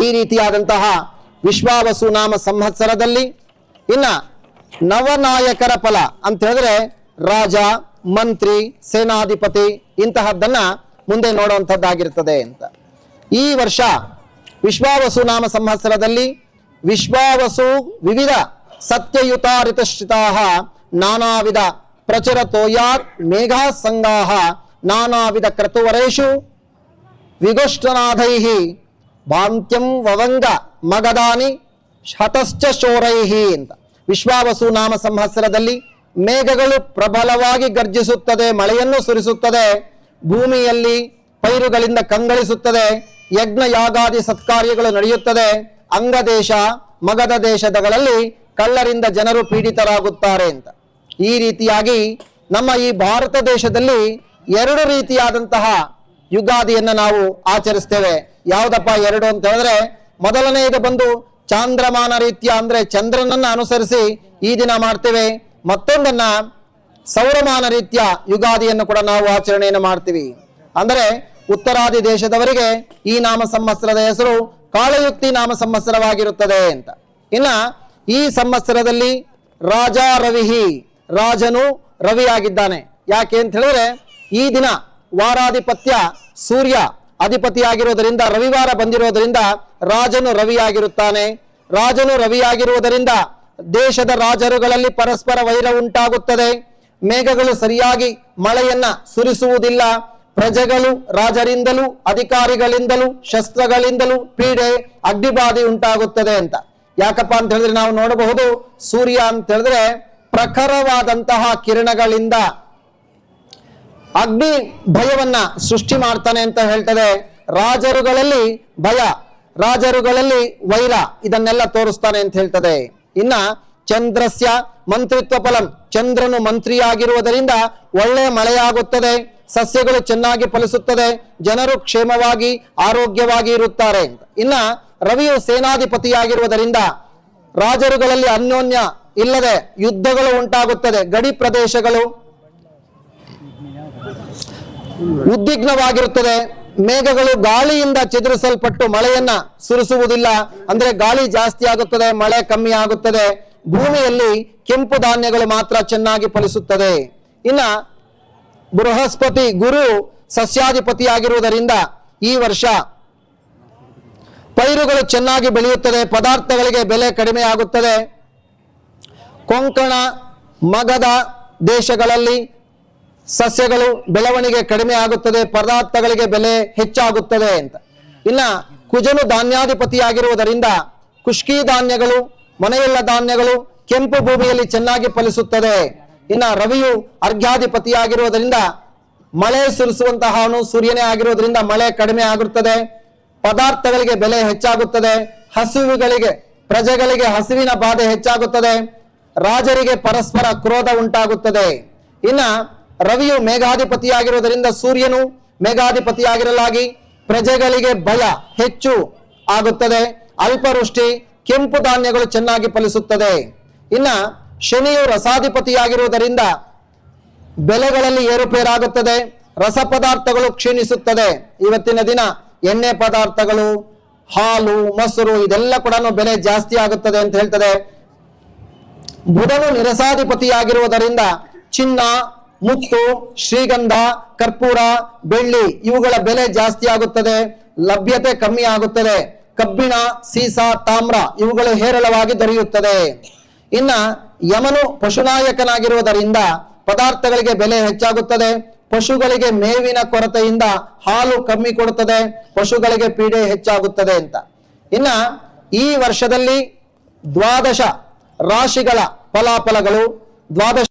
ಈ ರೀತಿಯಾದಂತಹ ವಿಶ್ವಾವಸು ನಾಮ ಸಂವತ್ಸರದಲ್ಲಿ ಇನ್ನ ನವನಾಯಕರ ಫಲ ಅಂತ ಹೇಳಿದ್ರೆ ರಾಜ, ಮಂತ್ರಿ, ಸೇನಾಧಿಪತಿ ಇಂತಹದ್ದನ್ನ ಮುಂದೆ ನೋಡುವಂಥದ್ದಾಗಿರ್ತದೆ ಅಂತ. ಈ ವರ್ಷ ವಿಶ್ವಾವಸು ನಾಮ ಸಂವತ್ಸರದಲ್ಲಿ ವಿಶ್ವಾವಸು ವಿವಿಧ ಸತ್ಯಯುತ ಋತಶ್ಚಿತಾ ನಾನಾವಿಧ ಪ್ರಚುರತೋಯಾತ್ ಮೇಘಾ ಸಂಗಾಹ ನಾನಾವಿಧ ಕ್ರತುವರೇಶು ವಿಗುಷ್ಟನಾಥೈ ಭಾಂತ್ಯಂ ವವಂಗ ಮಗದಾನಿ ಶತಶ್ಚ ಶೋರೈಹಿ ಅಂತ. ವಿಶ್ವಾವಸು ನಾಮ ಸಂವತ್ಸರದಲ್ಲಿ ಮೇಘಗಳು ಪ್ರಬಲವಾಗಿ ಗರ್ಜಿಸುತ್ತದೆ, ಮಳೆಯನ್ನು ಸುರಿಸುತ್ತದೆ, ಭೂಮಿಯಲ್ಲಿ ಪೈರುಗಳಿಂದ ಕಂಗಳಿಸುತ್ತದೆ ಯಜ್ಞ ಯಾಗಾದಿ ಸತ್ಕಾರ್ಯಗಳು ನಡೆಯುತ್ತದೆ. ಅಂಗದೇಶ ಮಗದ ದೇಶಗಳಲ್ಲಿ ಕಳ್ಳರಿಂದ ಜನರು ಪೀಡಿತರಾಗುತ್ತಾರೆ ಅಂತ. ಈ ರೀತಿಯಾಗಿ ನಮ್ಮ ಈ ಭಾರತ ದೇಶದಲ್ಲಿ ಎರಡು ರೀತಿಯಾದಂತಹ ಯುಗಾದಿಯನ್ನು ನಾವು ಆಚರಿಸ್ತೇವೆ. ಯಾವ್ದಪ್ಪ ಎರಡು ಅಂತ ಹೇಳಿದ್ರೆ ಮೊದಲನೆಯದು ಬಂದು ಚಾಂದ್ರಮಾನ ರೀತಿಯ ಅಂದ್ರೆ ಚಂದ್ರನನ್ನ ಅನುಸರಿಸಿ ಈ ದಿನ ಮಾಡ್ತೇವೆ. ಮತ್ತೊಂದನ್ನ ಸೌರಮಾನ ರೀತಿಯ ಯುಗಾದಿಯನ್ನು ಕೂಡ ನಾವು ಆಚರಣೆಯನ್ನು ಮಾಡ್ತೀವಿ. ಅಂದರೆ ಉತ್ತರಾದಿ ದೇಶದವರಿಗೆ ಈ ನಾಮ ಸಂವತ್ಸರದ ಹೆಸರು ಕಾಳಯುಕ್ತಿ ನಾಮ ಸಂವತ್ಸರವಾಗಿರುತ್ತದೆ ಅಂತ. ಇನ್ನ ಈ ಸಂವತ್ಸರದಲ್ಲಿ ರಾಜ ರವಿಹಿ ರಾಜನು ರವಿಯಾಗಿದ್ದಾನೆ. ಯಾಕೆ ಅಂತ ಹೇಳಿದ್ರೆ, ಈ ದಿನ ವಾರಾಧಿಪತ್ಯ ಸೂರ್ಯ ಅಧಿಪತಿಯಾಗಿರುವುದರಿಂದ, ರವಿವಾರ ಬಂದಿರುವುದರಿಂದ ರಾಜನು ರವಿಯಾಗಿರುತ್ತಾನೆ. ರಾಜನು ರವಿಯಾಗಿರುವುದರಿಂದ ದೇಶದ ರಾಜರುಗಳಲ್ಲಿ ಪರಸ್ಪರ ವೈರ ಉಂಟಾಗುತ್ತದೆ. ಮೇಘಗಳು ಸರಿಯಾಗಿ ಮಳೆಯನ್ನ ಸುರಿಸುವುದಿಲ್ಲ. ಪ್ರಜೆಗಳು ರಾಜರಿಂದಲೂ, ಅಧಿಕಾರಿಗಳಿಂದಲೂ, ಶಸ್ತ್ರಗಳಿಂದಲೂ ಪೀಡೆ, ಅಗ್ನಿಬಾಧೆ ಉಂಟಾಗುತ್ತದೆ ಅಂತ. ಯಾಕಪ್ಪ ಅಂತ ಹೇಳಿದ್ರೆ ನಾವು ನೋಡಬಹುದು, ಸೂರ್ಯ ಅಂತ ಹೇಳಿದ್ರೆ ಪ್ರಖರವಾದಂತಹ ಕಿರಣಗಳಿಂದ ಅಗ್ನಿ ಭಯವನ್ನ ಸೃಷ್ಟಿ ಮಾಡ್ತಾನೆ ಅಂತ ಹೇಳ್ತದೆ. ರಾಜರುಗಳಲ್ಲಿ ಭಯ, ರಾಜರುಗಳಲ್ಲಿ ವೈರ ಇದನ್ನೆಲ್ಲ ತೋರಿಸ್ತಾನೆ ಅಂತ ಹೇಳ್ತದೆ. ಇನ್ನ ಚಂದ್ರಸ್ಯ ಮಂತ್ರಿತ್ವ ಫಲಂ, ಚಂದ್ರನು ಮಂತ್ರಿಯಾಗಿರುವುದರಿಂದ ಒಳ್ಳೆ ಮಳೆಯಾಗುತ್ತದೆ, ಸಸ್ಯಗಳು ಚೆನ್ನಾಗಿ ಫಲಿಸುತ್ತದೆ, ಜನರು ಕ್ಷೇಮವಾಗಿ, ಆರೋಗ್ಯವಾಗಿ ಇರುತ್ತಾರೆ ಇನ್ನ ರವಿಯು ಸೇನಾಧಿಪತಿಯಾಗಿರುವುದರಿಂದ ರಾಜರುಗಳಲ್ಲಿ ಅನ್ಯೋನ್ಯ ಇಲ್ಲದೆ ಯುದ್ಧಗಳು ಉಂಟಾಗುತ್ತದೆ, ಗಡಿ ಪ್ರದೇಶಗಳು ಉದ್ವಿಗ್ನವಾಗಿರುತ್ತದೆ. ಮೇಘಗಳು ಗಾಳಿಯಿಂದ ಚದುರಿಸಲ್ಪಟ್ಟು ಮಳೆಯನ್ನ ಸುರಿಸುವುದಿಲ್ಲ. ಅಂದ್ರೆ ಗಾಳಿ ಜಾಸ್ತಿ ಆಗುತ್ತದೆ, ಮಳೆ ಕಮ್ಮಿ ಆಗುತ್ತದೆ. ಭೂಮಿಯಲ್ಲಿ ಕೆಂಪು ಧಾನ್ಯಗಳು ಮಾತ್ರ ಚೆನ್ನಾಗಿ ಫಲಿಸುತ್ತದೆ. ಇನ್ನ ಬೃಹಸ್ಪತಿ ಗುರು ಸಸ್ಯಾಧಿಪತಿಯಾಗಿರುವುದರಿಂದ ಈ ವರ್ಷ ಪೈರುಗಳು ಚೆನ್ನಾಗಿ ಬೆಳೆಯುತ್ತದೆ, ಪದಾರ್ಥಗಳಿಗೆ ಬೆಲೆ ಕಡಿಮೆ ಆಗುತ್ತದೆ. ಕೊಂಕಣ ಮಗದ ದೇಶಗಳಲ್ಲಿ ಸಸ್ಯಗಳು ಬೆಳವಣಿಗೆ ಕಡಿಮೆ ಆಗುತ್ತದೆ, ಪದಾರ್ಥಗಳಿಗೆ ಬೆಲೆ ಹೆಚ್ಚಾಗುತ್ತದೆ ಅಂತ. ಇನ್ನ ಕುಜನು ಧಾನ್ಯಾಧಿಪತಿಯಾಗಿರುವುದರಿಂದ ಕುಷ್ಕಿ ಧಾನ್ಯಗಳು, ಮನೆಯಲ್ಲ ಧಾನ್ಯಗಳು ಕೆಂಪು ಭೂಮಿಯಲ್ಲಿ ಚೆನ್ನಾಗಿ ಫಲಿಸುತ್ತದೆ. ಇನ್ನ ರವಿಯು ಅರ್ಘ್ಯಾಧಿಪತಿಯಾಗಿರುವುದರಿಂದ ಮಳೆ ಸುರಿಸುವಂತಹ ಅವನು ಸೂರ್ಯನೇ ಆಗಿರುವುದರಿಂದ ಮಳೆ ಕಡಿಮೆ ಆಗುತ್ತದೆ. ಪದಾರ್ಥಗಳಿಗೆ ಬೆಲೆ ಹೆಚ್ಚಾಗುತ್ತದೆ. ಹಸುವುಗಳಿಗೆ, ಪ್ರಜೆಗಳಿಗೆ ಹಸುವಿನ ಬಾಧೆ ಹೆಚ್ಚಾಗುತ್ತದೆ. ರಾಜರಿಗೆ ಪರಸ್ಪರ ಕ್ರೋಧ ಉಂಟಾಗುತ್ತದೆ. ಇನ್ನ ರವಿಯು ಮೇಘಾಧಿಪತಿಯಾಗಿರುವುದರಿಂದ ಸೂರ್ಯನು ಮೇಘಾಧಿಪತಿಯಾಗಿರಲಾಗಿ ಪ್ರಜೆಗಳಿಗೆ ಭಯ ಹೆಚ್ಚು ಆಗುತ್ತದೆ. ಅಲ್ಪವೃಷ್ಟಿ, ಕೆಂಪು ಧಾನ್ಯಗಳು ಚೆನ್ನಾಗಿ ಫಲಿಸುತ್ತದೆ. ಇನ್ನ ಶನಿಯು ರಸಾಧಿಪತಿಯಾಗಿರುವುದರಿಂದ ಬೆಲೆಗಳಲ್ಲಿ ಏರುಪೇರಾಗುತ್ತದೆ. ರಸ ಪದಾರ್ಥಗಳು ಕ್ಷೀಣಿಸುತ್ತದೆ. ಇವತ್ತಿನ ದಿನ ಎಣ್ಣೆ ಪದಾರ್ಥಗಳು, ಹಾಲು, ಮೊಸರು ಇದೆಲ್ಲ ಕೂಡ ಬೆಲೆ ಜಾಸ್ತಿ ಆಗುತ್ತದೆ ಅಂತ ಹೇಳ್ತದೆ. ಬುಧನು ನಿರಸಾಧಿಪತಿಯಾಗಿರುವುದರಿಂದ ಚಿನ್ನ ಮುತ್ತು, ಶ್ರೀಗಂಧ, ಕರ್ಪೂರ, ಬೆಳ್ಳಿ ಇವುಗಳ ಬೆಲೆ ಜಾಸ್ತಿ ಆಗುತ್ತದೆ, ಲಭ್ಯತೆ ಕಮ್ಮಿ ಆಗುತ್ತದೆ. ಕಬ್ಬಿಣ, ಸೀಸ, ತಾಮ್ರ ಇವುಗಳು ಹೇರಳವಾಗಿ ದೊರೆಯುತ್ತದೆ. ಇನ್ನ ಯಮನು ಪಶುನಾಯಕನಾಗಿರುವುದರಿಂದ ಪದಾರ್ಥಗಳಿಗೆ ಬೆಲೆ ಹೆಚ್ಚಾಗುತ್ತದೆ. ಪಶುಗಳಿಗೆ ಮೇವಿನ ಕೊರತೆಯಿಂದ ಹಾಲು ಕಮ್ಮಿ ಕೊಡುತ್ತದೆ. ಪಶುಗಳಿಗೆ ಪೀಡೆ ಹೆಚ್ಚಾಗುತ್ತದೆ ಅಂತ. ಇನ್ನ ಈ ವರ್ಷದಲ್ಲಿ ದ್ವಾದಶ ರಾಶಿಗಳ ಫಲಾಫಲಗಳು. ದ್ವಾದಶ